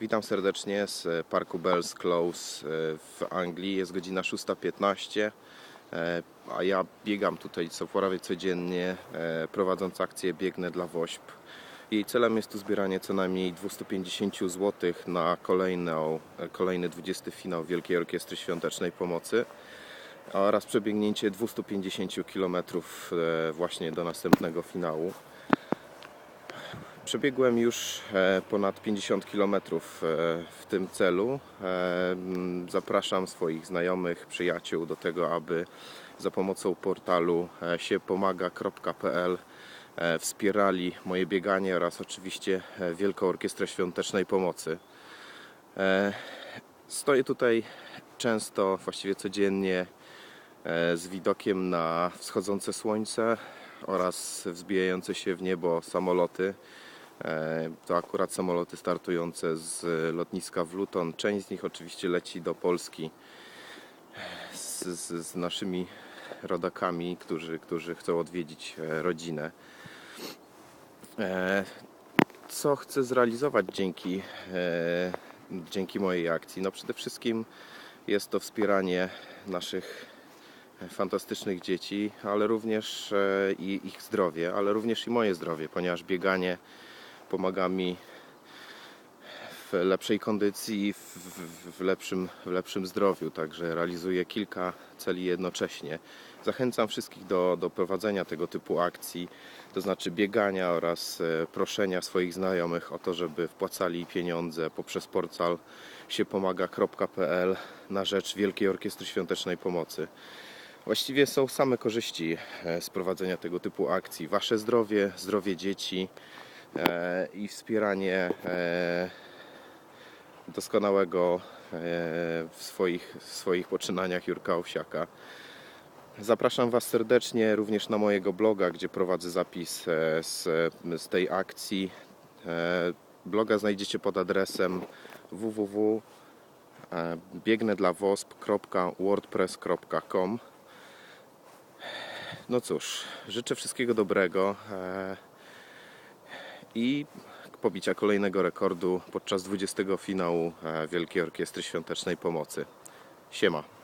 Witam serdecznie z Parku Bells Close e, w Anglii. Jest godzina 6.15, e, a ja biegam tutaj co prawie codziennie, e, prowadząc akcję Biegnę dla WOŚP. Jej celem jest tu zbieranie co najmniej 250 zł na kolejną, kolejny 20 finał Wielkiej Orkiestry Świątecznej Pomocy oraz przebiegnięcie 250 km właśnie do następnego finału. Przebiegłem już e, ponad 50 km w tym celu. E, Zapraszam swoich znajomych, przyjaciół do tego, aby za pomocą portalu e, siepomaga.pl e, wspierali moje bieganie oraz oczywiście e, Wielką Orkiestrę Świątecznej Pomocy. E, Stoję tutaj często, właściwie codziennie e, z widokiem na wschodzące słońce oraz wzbijające się w niebo samoloty. E, To akurat samoloty startujące z lotniska w Luton. Część z nich oczywiście leci do Polski z, z, z naszymi rodakami, którzy, którzy chcą odwiedzić e, rodzinę. E, Co chcę zrealizować dzięki, e, dzięki mojej akcji? No przede wszystkim jest to wspieranie naszych fantastycznych dzieci, ale również e, i ich zdrowie, ale również i moje zdrowie, ponieważ bieganie pomaga mi w lepszej kondycji i w, w, w, lepszym, w lepszym zdrowiu, także realizuję kilka celi jednocześnie. Zachęcam wszystkich do, do prowadzenia tego typu akcji, to znaczy biegania oraz e, proszenia swoich znajomych o to, żeby wpłacali pieniądze poprzez portal siepomaga.pl na rzecz Wielkiej Orkiestry Świątecznej Pomocy. Właściwie są same korzyści e, z prowadzenia tego typu akcji. Wasze zdrowie, zdrowie dzieci i wspieranie e, doskonałego e, w swoich, w swoich poczynaniach Jurka Owsiaka. Zapraszam Was serdecznie również na mojego bloga, gdzie prowadzę zapis e, z, z tej akcji. E, Bloga znajdziecie pod adresem www.biegnedlawosp.wordpress.com No cóż, życzę wszystkiego dobrego e, i pobicia kolejnego rekordu podczas 20 finału e, Wielkiej Orkiestry Świątecznej Pomocy. Siema.